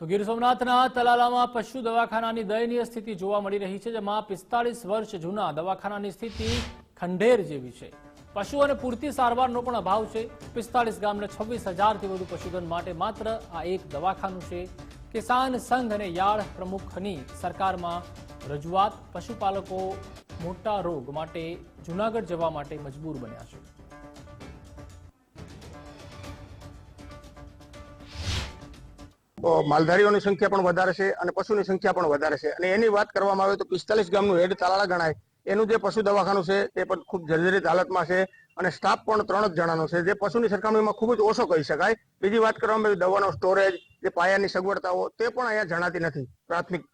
તો ગીર સોમનાથના તલાલામાં પશુ દવાખાનાની દયનીય સ્થિતિ જોવા મળી રહી છે, જેમાં પિસ્તાળીસ વર્ષ જૂના દવાખાનાની સ્થિતિ ખંડેર જેવી છે. પશુઓને પૂરતી સારવારનો પણ અભાવ છે. પિસ્તાળીસ ગામને છવ્વીસ હજારથી વધુ પશુધન માટે માત્ર આ એક દવાખાનું છે. કિસાન સંઘ અને યાળ પ્રમુખની સરકારમાં રજૂઆત, પશુપાલકો મોટા રોગ માટે જૂનાગઢ જવા માટે મજબૂર બન્યા છે. માલધારીઓની સંખ્યા પણ વધારે છે અને પશુની સંખ્યા પણ વધારે છે. અને એની વાત કરવામાં આવે તો પિસ્તાલીસ ગામનું હેડ તાલાળા ગણાય. એનું જે પશુ દવાખાનું છે, તે પણ ખૂબ જર્જરિત હાલતમાં છે અને સ્ટાફ પણ ત્રણ જ જણાનો છે. જે પશુની સરખામણીમાં ખૂબ જ ઓછો કહી શકાય. બીજી વાત કરવામાં આવે દવાનો સ્ટોરેજ, જે પાયાની સગવડતાઓ, તે પણ અહીંયા જણાતી નથી પ્રાથમિક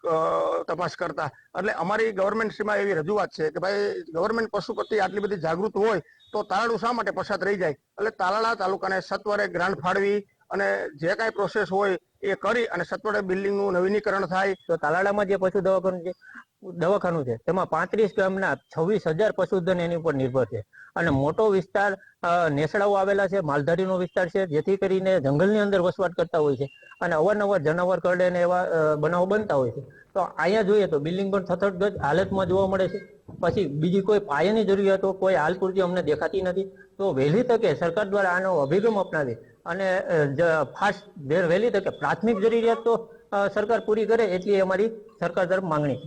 તપાસ કરતા. એટલે અમારી ગવર્મેન્ટમાં એવી રજૂઆત છે કે ભાઈ ગવર્મેન્ટ પશુ પ્રત્યે આટલી બધી જાગૃત હોય તો તાલાળું શા માટે પસાર રહી જાય? એટલે તાલાળા તાલુકાને સત્વરે ગ્રાન્ટ ફાળવી અને જે કાંઈ પ્રોસેસ હોય એ કરી અને સત્વરે બિલ્ડિંગનું નવીનીકરણ થાય. તો તાલાડામાં જે પશુ દવાખાનું છે દવાખાનું છે, તેમાં પાંત્રીસ ગામના છવ્વીસ હજાર પશુધન એની ઉપર નિર્ભર છે. અને મોટો વિસ્તાર નેસડાઓ આવેલા છે, માલધારીનો વિસ્તાર છે, જેથી કરીને જંગલની અંદર વસવાટ કરતા હોય છે અને અવારનવાર જનાવર કરડે ને એવા બનાવો બનતા હોય છે. તો અહીંયા જોઈએ તો બિલ્ડિંગ પણ થથડગજ હાલતમાં જોવા મળે છે. પછી બીજી કોઈ પાયાની જરૂરિયાતો, કોઈ હાલ પૂરતી અમને દેખાતી નથી. તો વહેલી તકે સરકાર દ્વારા આનો અભિગમ અપનાવી અને ફાસ્ટ વહેલી તકે પ્રાથમિક જરૂરિયાત તો સરકાર પૂરી કરે એટલી અમારી સરકાર તરફ માંગણી છે.